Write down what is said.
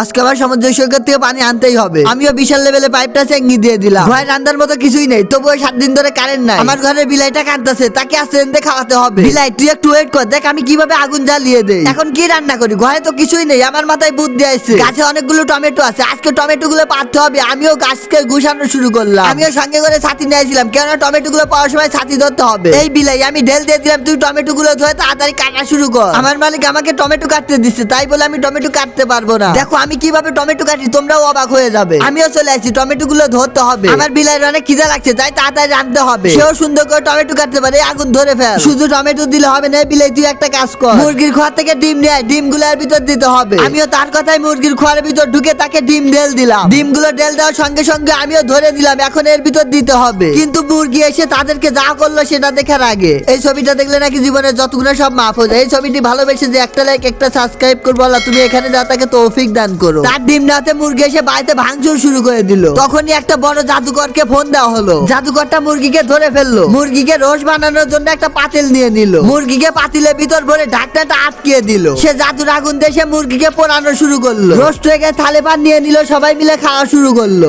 আজকে আবার সমুদ্র সৈকত থেকে পানি আনতেই হবে। আমিও বিশাল লেভেলে পাইপটা চেঙ্গি দিয়ে দিলাম। ভয় রান্নার মতো কিছুই নেই, তবুও সাত দিন ধরে কারেন্ট নাই। আমার ঘরের বিলাইটা কাঁদতেছে, তাকে আস্তে খাওয়াতে হবে। বিলাই, তুই একটু ওয়েট কর, দেখ আমি কীভাবে আগুন জ্বালিয়ে দেই। এখন কি রান্না করি? ঘরে তো কিছুই নেই, আমার মাথায় বুদ্ধি আছে গাছে অনেকগুলো টমেটো আছে, আজকে টমেটো গুলো পারতে হবে। আমিও গাছকে গুছানো শুরু করলাম। আমিও সঙ্গে করে ছাতি নিয়ে নিয়েছিলাম কেননা টমেটো গুলো পাওয়ার সময় ছাতি ধরতে হবে। এই বিলাই, আমি ঢেল দিয়ে দিলাম, তুই টমেটো গুলো ধরে তাড়াতাড়ি কাটা শুরু কর। আমার মালিক আমাকে টমেটো কাটতে দিচ্ছে, তাই বলে আমি টমেটো কাটতে পারব না। দেখো আমি কীভাবে টমেটো কাটি তোমরাও অবাক হয়ে যাবে। আমিও চলে আসছি টমেটো গুলো ধরতে হবে। আমার বিলাইয়ের অনেক খিদা লাগছে, তাই তাড়াতাড়ি রাঁধতে হবে। সেও সুন্দর করে টমেটো কাটতে পারে, আগুন ধরে ফেল। শুধু টমেটো দিলে হবে না, বিলাই তুই একটা কাজ কর। মুরগির খোয়া থেকে ডিম নেয় ডিমগুলোর ভিতর দিতে হবে। আমিও তার কথাই মুরগির খোয়ার ভিতর ঢুকে তাকে ডিম ঢেল দিলাম। ডিমগুলো ঢেল দেওয়ার সঙ্গে সঙ্গে আমিও ধরে দিলাম, এখন এর ভিতর দিতে হবে। কিন্তু মুরগি এসে তাদেরকে যা করল সেটা দেখার আগে। এই ছবিটা দেখলে নাকি জীবনের যতগুলো সব মাফ হয়ে যায়। এই ছবিটি ভালোবেসে যে একটা লাইক একটা সাবস্ক্রাইব করব তুমি এখানে যা তাকে তৌফিক দান করো তার ডিম নাতে মুরগি এসে বাড়িতে ভাঙচুর শুরু করে দিল। তখনই একটা বড় জাদুকরকে ফোন দেওয়া হলো। জাদুকরটা মুরগিকে ধরে ফেলল। মুরগিকে রোশ বানানোর জন্য একটা পাতিল নিয়ে নিল। মুরগিকে পাতিলের ভিতর ভরে ঢাকনাটা আটকিয়ে দিল। সে জাদুর আগুন দিয়ে সে মুরগিকে পোড়ানো শুরু করল। রোস্ট থেকে থালে পান নিয়ে নিল। সবাই মিলে খাওয়া শুরু করল।